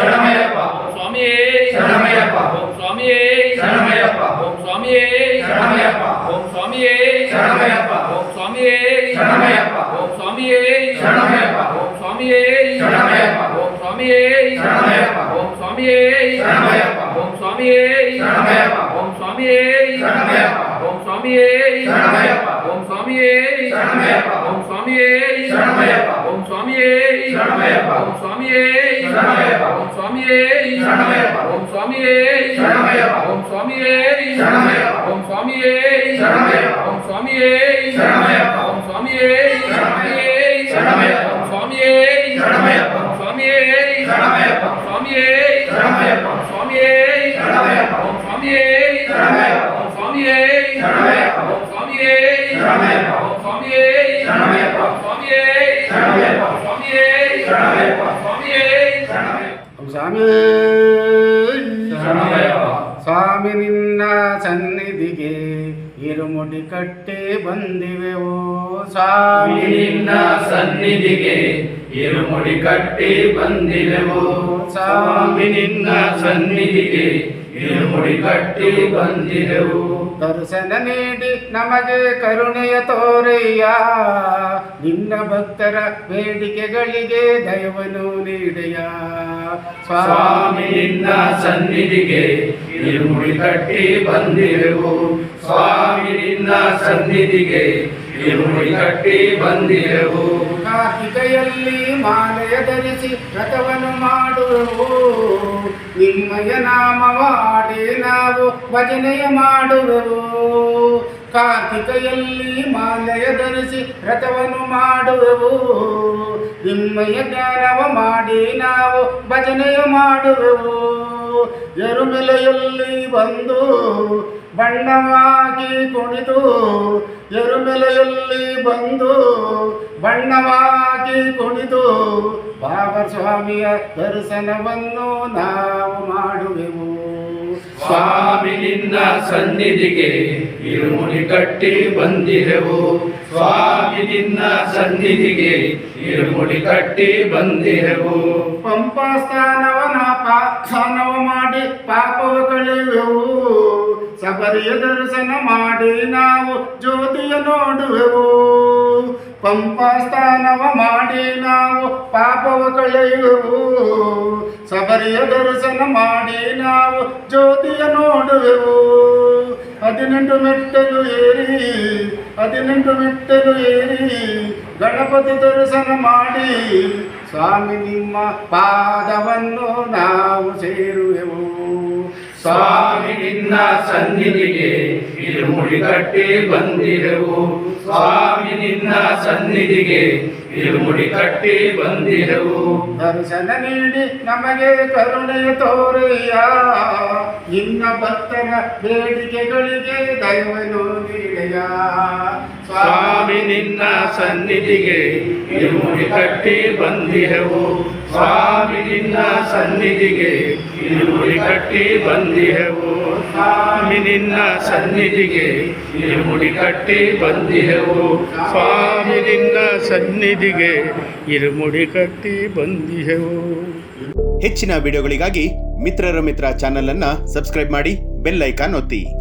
శరణమయ్యప్ప స్వామియే శరణమయ్యప్ప ఓం స్వామియే శరణమయ్యప్ప ఓం స్వామియే శరణమయ్యప్ప ఓం స్వామియే శరణమయ్యప్ప ఓం స్వామియే శరణమయ్యప్ప ఓం స్వామియే శరణమయ్యప్ప ఓం స్వామియే శరణమయ్యప్ప ఓం స్వామియే శరణమయ్యప్ప ఓం స్వామియే శరణమయ్యప్ప ఓం స్వామియే శరణమయ్యప్ప ఓం స్వామియే శరణమయ్యప్ప ఓం స్వామియే శరణమయ్యప్ప ఓం స్వామియే శరణమయ్యప్ప ఓం స్వామియే శరణమయ్యప్ప ఓం స్వామియే శరణమయ్యప్ప ఓం స్వామియే శరణమయ్యప్ప ఓం స్వామియే శరణమయ్యప్ప ఓం స్వామియే శరణమయ్యప్ప ఓం స్వామియే శరణమయ్యప్ప ఓం స్వామియే శరణమయ్యప్ప ఓం స్వామియే శరణమయ్యప్ప ఓం స్వామియే శరణమయ్యే శరణమయ్యప్ప ఓం స్వామియే శరణమయ్యప్ప ఓం స్వామియే శరణమయ్యప్ప స్వామియే శరణమయ్యప్ప స్వామియే శరణమయ్యప్ప ఓం స్వామియే శరణమయ్యప్ప ಸ್ವಾಮಿ ಶರಣಮಯ್ಯಪ್ಪ ಸ್ವಾಮಿ ನಿನ್ನ ಸನ್ನಿಧಿಗೆ ಇರುಮುಡಿ ಕಟ್ಟಿ ಬಂದಿವೆವು ಸ್ವಾಮಿ ನಿನ್ನ ಸನ್ನಿಧಿಗೆ ಇರುಮುಡಿ ಕಟ್ಟಿ ಬಂದಿವೆವು ಸ್ವಾಮಿ ನಿನ್ನ ಸನ್ನಿಧಿಗೆ ಇರುಮುಡಿ ಕಟ್ಟಿ ಬಂದಿರೆವು ದರ್ಶನ ನೀಡಿ ನಮಗೆ ಕರುಣೆಯ ತೋರಯ್ಯ. ನಿನ್ನ ಭಕ್ತರ ಬೇಡಿಕೆಗಳಿಗೆ ದಯವನು ನೀಡೆಯ. ಸ್ವಾಮಿ ನಿನ್ನ ಸನ್ನಿಧಿಗೆ ಇರುಮುಡಿ ಕಟ್ಟಿ ಬಂದಿರೆವು ಸ್ವಾಮಿ ನಿನ್ನ ಸನ್ನಿಧಿಗೆ ಇರುಮುಡಿ ಕಟ್ಟಿ ಬಂದಿರೆವು ಕಾರ್ತಿಕೆಯಲ್ಲಿ ಮಾಲೆಯ ಧರಿಸಿ ವ್ರತವನ್ನು ಮಾಡುವೆವು. ನಿಮ್ಮಯ ನಾಮವಾಡಿ ನಾವು ಭಜನೆಯ ಮಾಡುವೆವು. ಕಾರ್ತಿಕೆಯಲ್ಲಿ ಮಾಲೆಯ ಧರಿಸಿ ವ್ರತವನ್ನು ಮಾಡುವು ನಿಮ್ಮಯ ಜ್ಞಾನವ ಮಾಡಿ ನಾವು ಭಜನೆಯ ಮಾಡುವೆವು. ಎರುಮೆಲೆಯಲ್ಲಿ ಬಂದು ಬಣ್ಣವಾಗಿ ಕುಣಿದು ಎರುಮೆಲೆಯಲ್ಲಿ ಬಂದು ಬಣ್ಣವಾಗಿ ಕುಣಿದು ಬಾಬಾ ಸ್ವಾಮಿಯ ದರ್ಶನವನ್ನು ನಾವು ಮಾಡುವೆವು. ಸ್ವಾಮಿ ನಿನ್ನ ಸನ್ನಿಧಿಗೆ ಇರುಮುಡಿ ಕಟ್ಟಿ ಬಂದಿರೆವು. ಸ್ವಾಮಿ ನಿನ್ನ ಸನ್ನಿಧಿಗೆ ಇರುಮುಡಿ ಕಟ್ಟಿ ಬಂದಿರೆವು. ಪಂಪ ಸ್ಥಾನವನ ಸ್ಥಾನವ ಮಾಡಿ ಪಾಪವ ಕಳೆಯುವೆವು. ಸಬರಿಯ ದರ್ಶನ ಮಾಡಿ ನಾವು ಜ್ಯೋತಿಯ ನೋಡುವೆವು. ಪಂಪ ಸ್ಥಾನವ ಮಾಡಿ ನಾವು ಪಾಪವ ಕಳೆಯುವೆವು. ಸಬರಿಯ ದರ್ಶನ ಮಾಡಿ ನಾವು ಜ್ಯೋತಿಯ ನೋಡುವೆವು. ಹದಿನೆಂಟು ಮೆಟ್ಟಲು ಏರಿ, ಹದಿನೆಂಟು ಮೆಟ್ಟಲು ಏರಿ, ಗಣಪತಿ ದರ್ಶನ ಮಾಡಿ ಸ್ವಾಮಿ ನಿಮ್ಮ ಪಾದವನ್ನು ನಾವು ಸೇರುವೆವು. ಸ್ವಾಮಿ ನಿನ್ನ ಸನ್ನಿಧಿಗೆ ಇರುಮುಡಿ ಕಟ್ಟಿ ಬಂದಿರೆವು ಸ್ವಾಮಿ ನಿನ್ನ ಸನ್ನಿಧಿಗೆ ಇರುಮುಡಿ ಕಟ್ಟಿ ಬಂದಿರೆವು ದರ್ಶನ ನೀಡಿ ನಮಗೆ ಕರುಣೆ ತೋರಯ್ಯ. ನಿನ್ನ ಭಕ್ತರ ಬೇಡಿಕೆಗಳಿಗೆ ದೈವನು ನೀಡೆಯ ಸ್ವಾಮಿ ನಿನ್ನ ಸನ್ನಿಧಿಗೆ ಇರುಮುಡಿ ಕಟ್ಟಿ ಬಂದಿಹೆವು. ಸ್ವಾಮಿ, ನಿನ್ನ ಸನ್ನಿಧಿಗೆ ಇರುಮುಡಿ ಕಟ್ಟಿ ಬಂದಿಹೆವು. ಸ್ವಾಮಿ, ನಿನ್ನ ಸನ್ನಿಧಿಗೆ ಇರುಮುಡಿ ಕಟ್ಟಿ ಬಂದಿಹೆವು. ಸ್ವಾಮಿ, ನಿನ್ನ ಸನ್ನಿಧಿಗೆ ಇರುಮುಡಿ ಕಟ್ಟಿ ಬಂದಿಹೆವು. ಹೆಚ್ಚಿನ ವಿಡಿಯೋಗಳಿಗಾಗಿ ಮಿತ್ರರ ಮಿತ್ರ ಚಾನೆಲ್ ಅನ್ನ ಸಬ್ಸ್ಕ್ರೈಬ್ ಮಾಡಿ ಬೆಲ್ ಐಕಾನ್ ಒತ್ತಿ.